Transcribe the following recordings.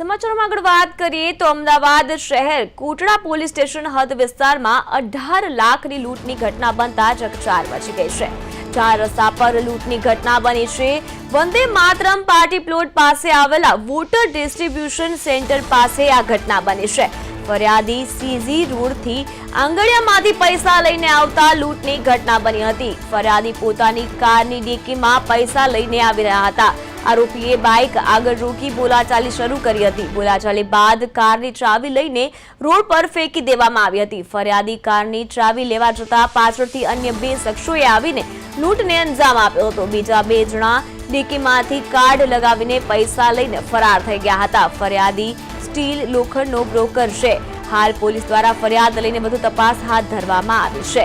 સમાચારોમાં આગળ વાત કરીએ તો અમદાવાદ શહેર કોટડા પોલીસ સ્ટેશન હદ વિસ્તારમાં અઢાર લાખની લૂંટની ઘટના બનતા ચકચાર મચી ગઈ છે. ચાર રસ્તા પર લૂંટની ઘટના બની છે. વંદે માતરમ પાર્ટી પ્લોટ પાસે આવેલા વોટર ડિસ્ટ્રીબ્યુશન સેન્ટર પાસે આ ઘટના બની છે. ફરિયાદી સીઝી રોડથી આંગળિયામાંથી પૈસા લઈને આવતા લૂંટની ઘટના બની હતી. ફરિયાદી પોતાની કારની ડિક્કીમાં પૈસા લઈને આવી રહ્યા હતા. આરોપીએ બાઇક આગળ રોકી બોલાચાલી શરૂ કરી હતી. બોલાચાલી બાદ કારની ચાવી લઈને રોડ પર ફેંકી દેવામાં આવી હતી. ફરિયાદી કારની ચાવી લેવા જતા પાછળથી અન્ય બે શખ્સોએ આવીને લૂંટને અંજામ આપ્યો હતો. બીજા બે જણા ડીકીમાંથી કાર્ડ લગાવીને પૈસા લઈને ફરાર થઈ ગયા હતા. ફરિયાદી સ્ટીલ લોખંડનો બ્રોકર છે. હાલ પોલીસ દ્વારા ફરિયાદ લઈને વધુ તપાસ હાથ ધરવામાં આવી છે.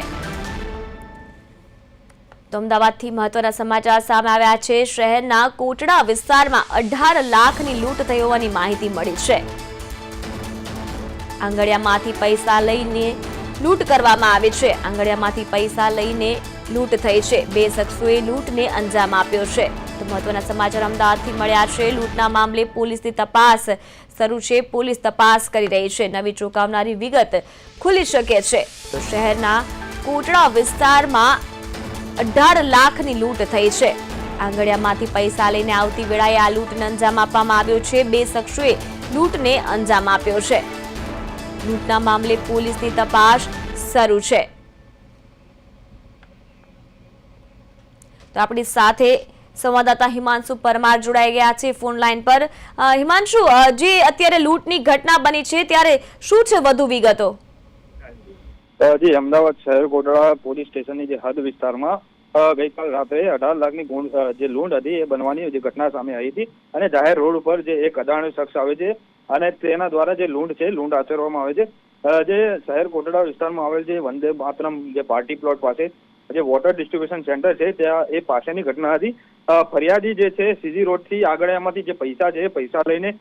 તો અમદાવાદથી મહત્વના સમાચાર સામે આવ્યા છે. શહેરના કોટડા વિસ્તારમાં અઢાર લાખની લૂંટ થઈ હોવાની માહિતી મળી છે. આંગળિયામાંથી પૈસા લઈને લૂંટ કરવામાં આવી છે. આંગળિયામાંથી પૈસા લઈને લૂંટ થઈ છે. બે શખ્સોએ લૂંટને અંજામ આપ્યો છે. તો મહત્વના સમાચાર અમદાવાદથી મળ્યા છે. લૂંટના મામલે પોલીસની તપાસ શરૂ છે. પોલીસ તપાસ કરી રહી છે. નવી ચોંકાવનારી વિગત ખુલી શકે છે. તો શહેરના કોટડા વિસ્તારમાં અઢાર લાખની લૂંટ થઈ છે. આંગળિયામાંથી પૈસા લઈને આવતી વેળાએ આ લૂંટને અંજામ આપવામાં આવ્યો છે. બે શખ્સોએ લૂંટને અંજામ આપ્યો છે. લૂંટના મામલે પોલીસની તપાસ શરૂ છે. તો આપણી સાથે સંવાદદાતા હિમાંશુ પરમાર જોડાઈ ગયા છે ફોન લાઈન પર. હિમાંશુ જે અત્યારે લૂંટની ઘટના બની છે, ત્યારે શું છે વધુ વિગતો? જી અમદાવાદ શહેર કોટડા પોલીસ સ્ટેશનની જે હદ વિસ્તારમાં ગઈકાલ રાત્રે અઢાર લાખની ગુંડ જે લૂંટ હતી એ બનવાની જે ઘટના સામે આવી હતી અને જાહેર રોડ ઉપર જે એક અજાણ્યો શખ્સ આવે છે અને તેના દ્વારા જે લૂંટ છે, લૂંટ આચરવામાં આવે છે. જે શહેર કોટડા વિસ્તારમાં આવેલ જે વંદે માતરમ જે પાર્ટી પ્લોટ પાસે જે વોટર ડિસ્ટ્રીબ્યુશન સેન્ટર છે, ત્યાં એ પાસેની ઘટના હતી. ફરિયાદી જે છે સીજી આગળમાંથી જે પૈસા છે પૈસા લઈને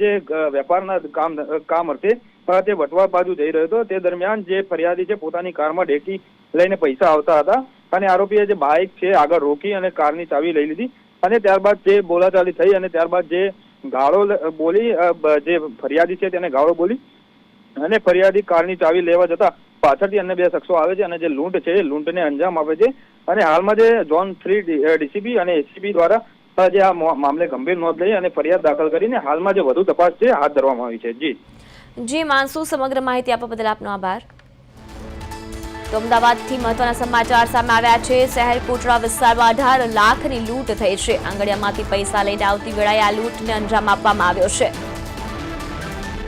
જે વેપારના કામ કામ અર્થે તે વટવા બાજુ જઈ રહ્યો હતો, તે દરમિયાન જે ફરિયાદી છે, પોતાની કારમાં ડેકી લઈને પૈસા આવતા હતા અને આરોપીએ જે બાઇક છે, આગળ રોકી અને કારની ચાવી લઈ લીધી અને ત્યારબાદ જે બોલાચાલી થઈ અને ત્યારબાદ જે ગાળો બોલી જે ફરિયાદી છે, તેને ગાળો બોલી અને ફરિયાદી કારની ચાવી લેવા જતા પાછળથી અન્ય બે શખ્સો આવે છે અને જે લૂંટ છે, એ લૂંટને અંજામ આપે છે અને હાલમાં જે ઝોન થ્રી ડીસીબી અને એસીબી દ્વારા જે આ મામલે ગંભીર નોંધ લઈ અને ફરિયાદ દાખલ કરીને હાલમાં જે વધુ તપાસ છે, હાથ ધરવામાં આવી છે. જી. જી માનસુ સમગ્ર માહિતી આપવા બદલ આપનો આભાર. તો અમદાવાદથી મહત્વના સમાચાર સામે આવ્યા છે. શહેર કોટડા વિસ્તારમાં અઢાર લાખની લૂંટ થઈ છે. આંગળિયામાંથી પૈસા લઈને આવતી વેળાએ આ લૂંટને અંજામ આપવામાં આવ્યો છે.